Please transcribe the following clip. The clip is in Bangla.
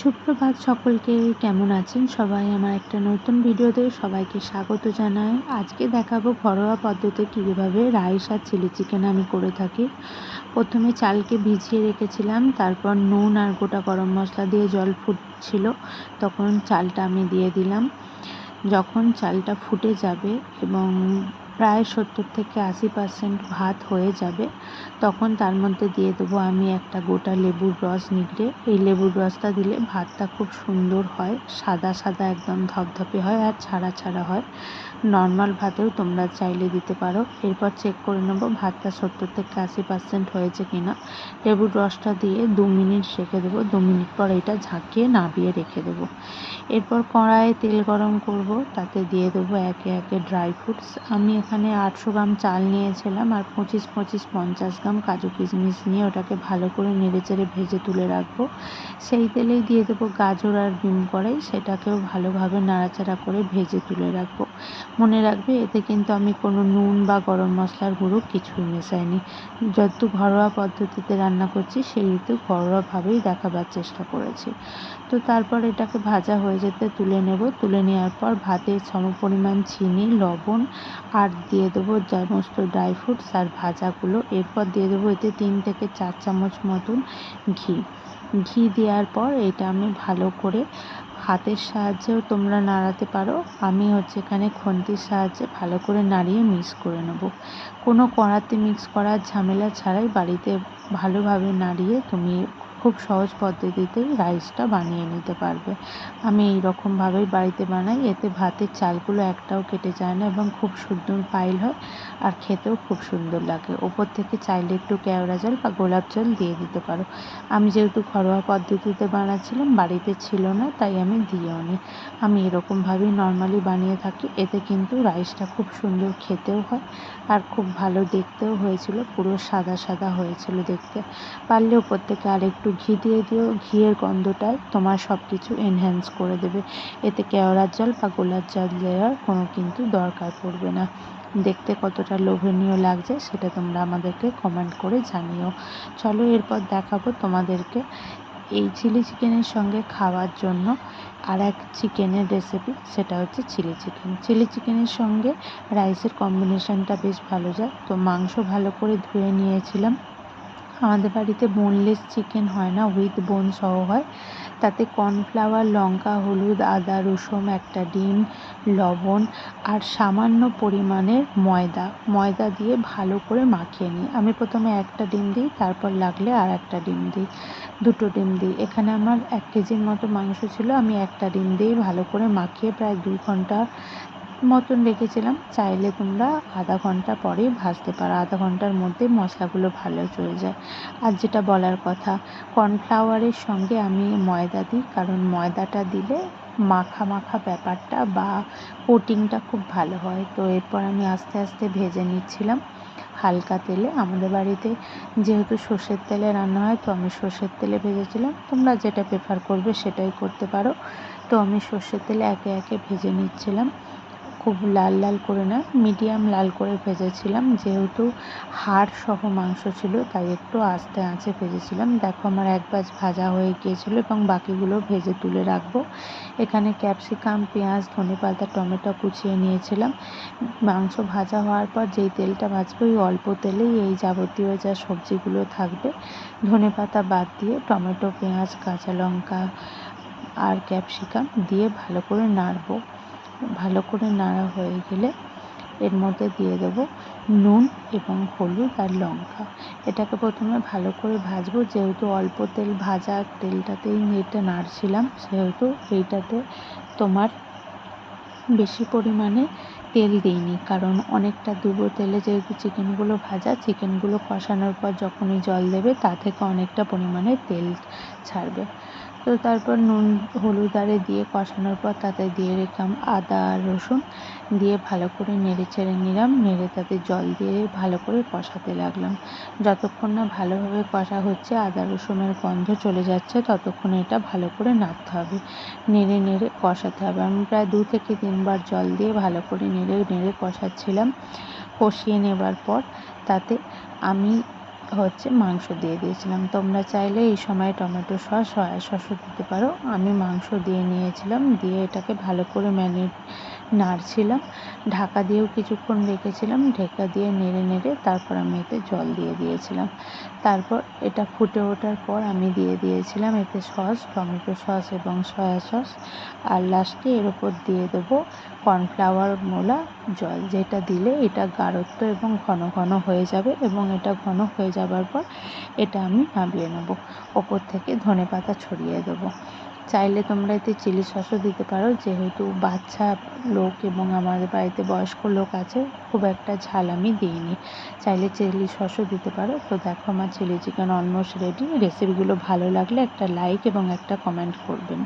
সুপ্রভাত সকলকে, কেমন আছেন সবাই? আমার একটা নতুন ভিডিওতে সবাইকে স্বাগত জানাই। আজকে দেখাবো ঘরোয়া পদ্ধতি কীভাবে রাইস আর চিলি চিকেন আমি করে থাকি। প্রথমে চালকে ভিজিয়ে রেখেছিলাম, তারপর নুন আর গোটা গরম মশলা দিয়ে জল ফুটছিল, তখন চালটা আমি দিয়ে দিলাম। যখন চালটা ফুটে যাবে এবং প্রায় সত্তর থেকে আশি পার্সেন্ট ভাত হয়ে যাবে, তখন তার মধ্যে দিয়ে দেবো আমি একটা গোটা লেবুর রস নিগড়ে। এই লেবুর রসটা দিলে ভাতটা খুব সুন্দর হয়, সাদা সাদা একদম ধপধপে হয় আর ছাড়া ছাড়া হয়। নর্মাল ভাতেও তোমরা চাইলে দিতে পারো। এরপর চেক করে নেব ভাতটা সত্তর থেকে আশি পার্সেন্ট হয়েছে কিনা লেবুর রসটা দিয়ে দু মিনিট রেখে দেবো, দু মিনিট পর এটা ঝাঁকিয়ে নাবিয়ে রেখে দেবো। এরপর কড়াইয়ে তেল গরম করব, তাতে দিয়ে দেবো একে একে ড্রাই ফ্রুটস আমি এখানে আটশো গ্রাম চাল নিয়েছিলাম আর পঁচিশ পঁচিশ পঞ্চাশ গ্রাম কাজু কিশমিশ নিয়ে ওটাকে ভালো করে নেড়ে চেড়ে ভেজে তুলে রাখব। সেই তেলেই দিয়ে দেবো গাজর আর ডিম কড়াই, সেটাকেও ভালোভাবে নাড়াচাড়া করে ভেজে তুলে রাখব। মনে রাখবে এতে কিন্তু আমি কোনো নুন বা গরম মশলার গুঁড়ো কিছুই মেশাইনি। যত ঘরোয়া পদ্ধতিতে রান্না করছি সেহেতু ঘরোয়াভাবেই দেখাবার চেষ্টা করেছি। তো তারপর এটাকে ভাজা হয়ে যেতে তুলে নেব। তুলে নেওয়ার পর ভাতের সম পরিমাণ চিনি, লবণ আর দিয়ে দেবো সমস্ত ড্রাই ফ্রুটস আর ভাজাগুলো। এরপর দিয়ে দেবো এতে তিন থেকে চার চামচ মতন ঘি। ঘি দেওয়ার পর এটা আমি ভালো করে হাতের সাহায্যেও তোমরা নাড়াতে পারো। আমি হচ্ছে এখানে খন্তির সাহায্যে ভালো করে নাড়িয়ে মিক্স করে নেব। কোনো কড়াতে মিক্স করার ঝামেলা ছাড়াই বাড়িতে ভালোভাবে নাড়িয়ে তুমি খুব সহজ পদ্ধতিতেই রাইসটা বানিয়ে নিতে পারবে। আমি এই রকমভাবেই বাড়িতে বানাই, এতে ভাতের চালগুলো একটাও কেটে যায় না এবং খুব সুন্দর পাইল হয় আর খেতেও খুব সুন্দর লাগে। ওপর থেকে চাইলে একটু কেওড়া জল বা গোলাপ জল দিয়ে দিতে পারো। আমি যেহেতু ঘরোয়া পদ্ধতিতে বানাচ্ছিলাম, বাড়িতে ছিল না, তাই আমি দিয়েও নি। আমি এরকমভাবেই নর্মালি বানিয়ে থাকি, এতে কিন্তু রাইসটা খুব সুন্দর খেতেও হয় আর খুব ভালো দেখতেও হয়েছিল, পুরো সাদা সাদা হয়েছিল দেখতে। পারলে ওপর থেকে আর একটু ঘি দিয়ে দিও, ঘিয়ের গন্ধটায় তোমার সব কিছু এনহ্যান্স করে দেবে। এতে কেওড়ার জল বা গোলাপ জল দেওয়ার কোনো কিন্তু দরকার পড়বে না। দেখতে কতটা লোভনীয় লাগছে সেটা তোমরা আমাদেরকে কমেন্ট করে জানিও। চলো এরপর দেখাবো তোমাদেরকে এই চিলি চিকেনের সঙ্গে খাওয়ার জন্য আর এক চিকেনের রেসিপি সেটা হচ্ছে চিলি চিকেন চিলি চিকেনের সঙ্গে রাইসের কম্বিনেশনটা বেশ ভালো যায়। তো মাংস ভালো করে ধুয়ে নিয়েছিলাম। আমাদের বাড়িতে বোনলেস চিকেন হয় না উইথ বোন সহ হয়। তাতে কর্নফ্লাওয়ার লঙ্কা, হলুদ, আদা, রসুন, একটা ডিম, লবণ আর সামান্য পরিমাণের ময়দা। ময়দা দিয়ে ভালো করে মাখিয়ে নিই। আমি প্রথমে একটা ডিম দিই, তারপর লাগলে আর একটা ডিম দিই। দুটো ডিম দিই। এখানে আমার এক কেজির মতো মাংস ছিল, আমি একটা ডিম দিয়েই ভালো করে মাখিয়ে প্রায় দু ঘণ্টা মতন রেখেছিলাম, চাইলে তোমরা আধা ঘণ্টা পরেই ভাজতে পারো। আধা ঘণ্টার মধ্যে মশলাগুলো ভালো চলে যায়। আর যেটা বলার কথা, কর্নফ্লাওয়ারের সঙ্গে আমি ময়দা দিই, কারণ ময়দাটা দিলে মাখা মাখা ব্যাপারটা বা কোটিংটা খুব ভালো হয়। তো এরপর আমি আস্তে আস্তে ভেজে নিচ্ছিলাম হালকা তেলে। আমাদের বাড়িতে যেহেতু সর্ষের তেলে রান্না হয়, তো আমি সর্ষের তেলে ভেজেছিলাম। তোমরা যেটা প্রেফার করবে সেটাই করতে পারো। তো আমি সর্ষের তেলে একে একে ভেজে নিচ্ছিলাম। খুব লাল লাল করে না, মিডিয়াম লাল করে ভেজেছিলাম। যেহেতু হাড় সহ মাংস ছিল, তাই একটু আস্তে আঁচে ভেজেছিলাম। দেখো আমার এক বাজ ভাজা হয়ে গিয়েছিল এবং বাকিগুলো ভেজে তুলে রাখব। এখানে ক্যাপসিকাম, পেঁয়াজ ধনে পাতা টমেটো কুচিয়ে নিয়েছিলাম। মাংস ভাজা হওয়ার পর যেই তেলটা ভাজবো, ওই অল্প তেলেই এই যাবতীয় যা সবজিগুলো থাকবে ধনে পাতা বাদ দিয়ে টমেটো, পেঁয়াজ, কাঁচা লঙ্কা আর ক্যাপসিকাম দিয়ে ভালো করে নাড়বো। ভালো করে নাড়া হয়ে গেলে এর মধ্যে দিয়ে দেবো নুন এবং হলুদ আর লঙ্কা। এটাকে প্রথমে ভালো করে ভাজবো, যেহেতু অল্প তেল ভাজা তেলটাতেই এটা নাড়ছিলাম, সেহেতু এইটাতে তোমার বেশি পরিমাণে তেল দিইনি, কারণ অনেকটা ডুবো তেলে যেহেতু চিকেনগুলো ভাজা, চিকেনগুলো কষানোর পর যখনই জল দেবে, তা থেকে অনেকটা পরিমাণে তেল ছাড়বে। তো তারপর নুন, হলুদ আরে দিয়ে কষানোর পর তাতে দিয়ে রেখলাম আদা রসুন। দিয়ে ভালো করে নেড়ে চেড়ে নিলাম, নেড়ে তাতে জল দিয়ে ভালো করে কষাতে লাগলাম। যতক্ষণ না ভালোভাবে কষা হচ্ছে, আদা রসুনের গন্ধ চলে যাচ্ছে, ততক্ষণ এটা ভালো করে নাড়তে হবে। নেড়ে নেড়ে কষাতে হবে। আমি প্রায় দু থেকে তিনবার জল দিয়ে ভালো করে নেড়ে নেড়ে কষাচ্ছিলাম। কষিয়ে নেবার পর তাতে আমি হচ্ছে, মাংস দিয়ে দিয়েছিলাম। তোমরা চাইলে এই সময় টমেটো সস, সয়া সসও দিতে পারো। আমি মাংস দিয়ে নিয়েছিলাম, দিয়ে এটাকে ভালো করে ম্যারিনেট নাড়ছিলাম, ঢাকা দিয়েও কিছুক্ষণ রেখেছিলাম, ঢাকা দিয়ে নেড়ে নেড়ে তারপর আমি এতে জল দিয়ে দিয়েছিলাম। তারপর এটা ফুটে ওঠার পর আমি দিয়ে দিয়েছিলাম এতে সস, টমেটো সস এবং সয়া সস। আর লাস্টে এর ওপর দিয়ে দেবো কর্নফ্লাওয়ার মোলা জল, যেটা দিলে এটা গাঢ়ত্ব এবং ঘন ঘন হয়ে যাবে এবং এটা ঘন হয়ে যাবার পর এটা আমি নামিয়ে নেব। ওপর থেকে ধনে পাতা ছড়িয়ে দেবো। চাইলে তোমরা এতে চিলি সসও দিতে পারো। যেহেতু বাচ্চা লোক এবং আমাদের বাড়িতে বয়স্ক লোক আছে, খুব একটা ঝাল আমি দিইনি। চাইলে চিলি সসও দিতে পারো। তো দেখো আমার চিলি চিকেন অলমোস্ট রেডি রেসিপিগুলো ভালো লাগলে একটা লাইক এবং একটা কমেন্ট করবেন।